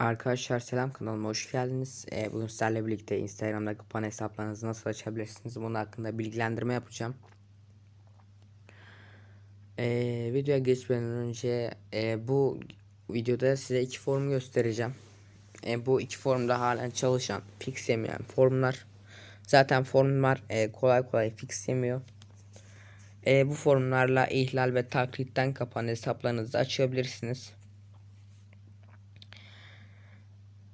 Arkadaşlar selam kanalıma hoş geldiniz. Ee, bugün sizlerle birlikte Instagram'da kapan hesaplarınızı nasıl açabilirsiniz bunun hakkında bilgilendirme yapacağım. Ee, videoya geçmeden önce e, bu videoda size iki form göstereceğim. E, bu iki formda halen çalışan fix yemeyen formlar. Zaten formlar e, kolay kolay fix yemiyor. E, bu formlarla ihlal ve taklitten kapan hesaplarınızı açabilirsiniz.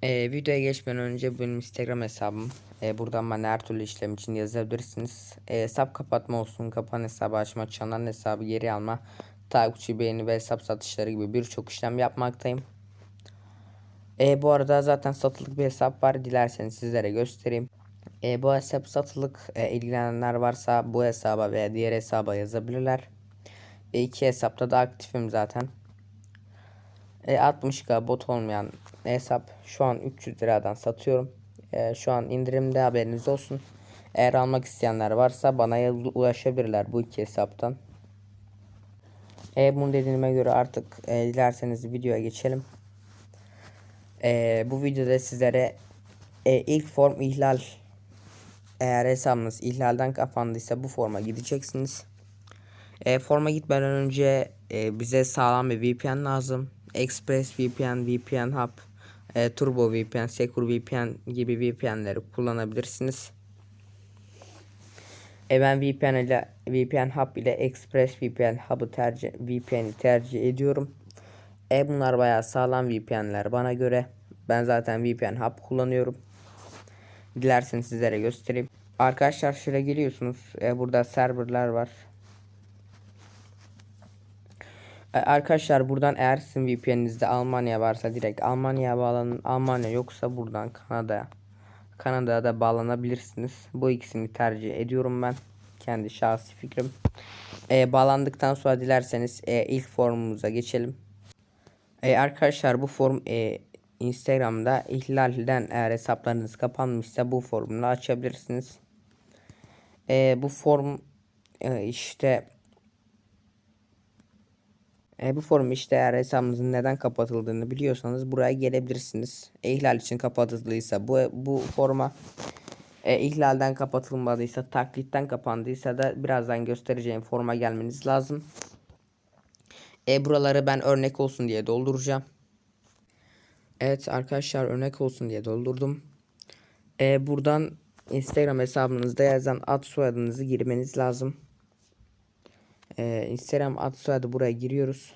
Ee, videoya geçmeden önce benim Instagram hesabım. Ee, buradan bana her türlü işlem için yazabilirsiniz. Ee, hesap kapatma olsun, kapan hesabı açma, çanan hesabı geri alma, takipçi beğeni ve hesap satışları gibi birçok işlem yapmaktayım. Ee, bu arada zaten satılık bir hesap var. Dilerseniz sizlere göstereyim. Ee, bu hesap satılık. Ee, ilgilenenler varsa bu hesaba veya diğer hesaba yazabilirler. E, iki hesapta da aktifim zaten. E, 60k bot olmayan hesap şu an 300 liradan satıyorum. E, şu an indirimde haberiniz olsun. Eğer almak isteyenler varsa bana ulaşabilirler bu iki hesaptan. E, bunu dediğime göre artık e, dilerseniz videoya geçelim. E, bu videoda sizlere e, ilk form ihlal eğer hesabınız ihlalden kapandıysa bu forma gideceksiniz. E, forma gitmeden önce e, bize sağlam bir VPN lazım. Express VPN, VPN Hub, e, Turbo VPN, Secure VPN gibi VPN'leri kullanabilirsiniz. E, ben VPN ile VPN Hub ile Express VPN Hub'ı tercih VPN'i tercih ediyorum. E, bunlar bayağı sağlam VPN'ler bana göre. Ben zaten VPN Hub kullanıyorum. Dilerseniz sizlere göstereyim. Arkadaşlar şuraya geliyorsunuz. E, burada serverlar var. E, Arkadaşlar buradan eğer sizin VPN'inizde Almanya varsa direkt Almanya'ya bağlanın. Almanya yoksa buradan Kanada'ya. Kanada'ya da bağlanabilirsiniz. Bu ikisini tercih ediyorum ben. Kendi şahsi fikrim. E, bağlandıktan sonra dilerseniz e, ilk formumuza geçelim. E, arkadaşlar bu form e, Instagram'da ihlalden eğer hesaplarınız kapanmışsa bu formunu açabilirsiniz. E, bu form e, işte e, bu forum işte eğer hesabınızın neden kapatıldığını biliyorsanız buraya gelebilirsiniz. E, ihlal için kapatıldıysa bu bu forma e, ihlalden kapatılmadıysa taklitten kapandıysa da birazdan göstereceğim forma gelmeniz lazım. E, buraları ben örnek olsun diye dolduracağım. Evet arkadaşlar örnek olsun diye doldurdum. E, buradan Instagram hesabınızda yazan ad soyadınızı girmeniz lazım. Ee, Instagram ad soyadı buraya giriyoruz.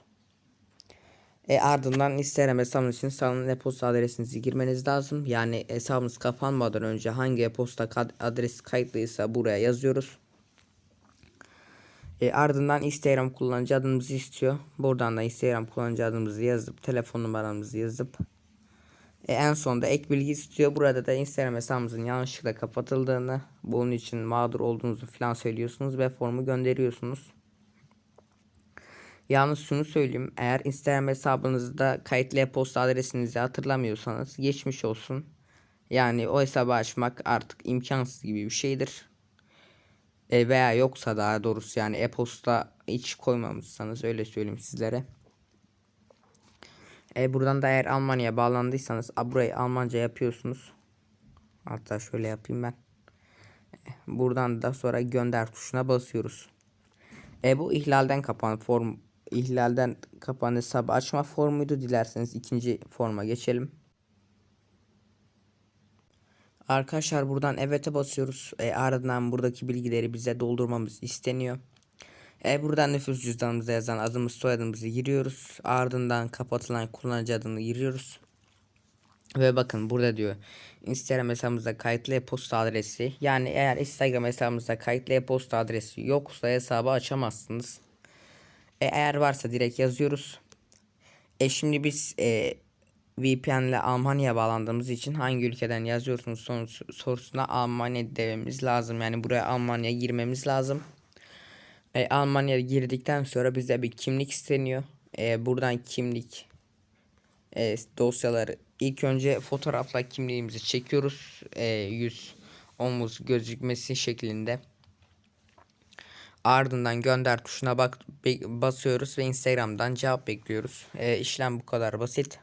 E, ardından Instagram hesabınız için sağlanan e-posta adresinizi girmeniz lazım. Yani hesabınız kapanmadan önce hangi e-posta adresi kayıtlıysa buraya yazıyoruz. E, ardından Instagram kullanıcı adımızı istiyor. Buradan da Instagram kullanıcı adımızı yazıp telefon numaramızı yazıp e, en sonunda ek bilgi istiyor. Burada da Instagram hesabımızın yanlışlıkla kapatıldığını, bunun için mağdur olduğunuzu falan söylüyorsunuz ve formu gönderiyorsunuz. Yalnız şunu söyleyeyim. Eğer Instagram hesabınızda kayıtlı e-posta adresinizi hatırlamıyorsanız geçmiş olsun. Yani o hesabı açmak artık imkansız gibi bir şeydir. E veya yoksa daha doğrusu yani e-posta hiç koymamışsanız öyle söyleyeyim sizlere. E buradan da eğer Almanya'ya bağlandıysanız burayı Almanca yapıyorsunuz. Hatta şöyle yapayım ben. Buradan da sonra gönder tuşuna basıyoruz. E bu ihlalden kapan form ihlalden kapan hesabı açma formuydu. Dilerseniz ikinci forma geçelim. Arkadaşlar buradan evet'e basıyoruz. E, ardından buradaki bilgileri bize doldurmamız isteniyor. E, buradan nüfus cüzdanımızda yazan adımız soyadımızı giriyoruz. Ardından kapatılan kullanıcı adını giriyoruz. Ve bakın burada diyor Instagram hesabımızda kayıtlı e-posta adresi. Yani eğer Instagram hesabımızda kayıtlı e-posta adresi yoksa hesabı açamazsınız. E, eğer varsa direkt yazıyoruz. E şimdi biz e, VPN ile Almanya'ya bağlandığımız için hangi ülkeden yazıyorsunuz sorusuna Almanya dememiz lazım. Yani buraya Almanya girmemiz lazım. E, Almanya'ya girdikten sonra bize bir kimlik isteniyor. E, buradan kimlik e, dosyaları ilk önce fotoğrafla kimliğimizi çekiyoruz. E, yüz omuz gözükmesi şeklinde. Ardından gönder tuşuna bak basıyoruz ve Instagram'dan cevap bekliyoruz. E, işlem bu kadar basit.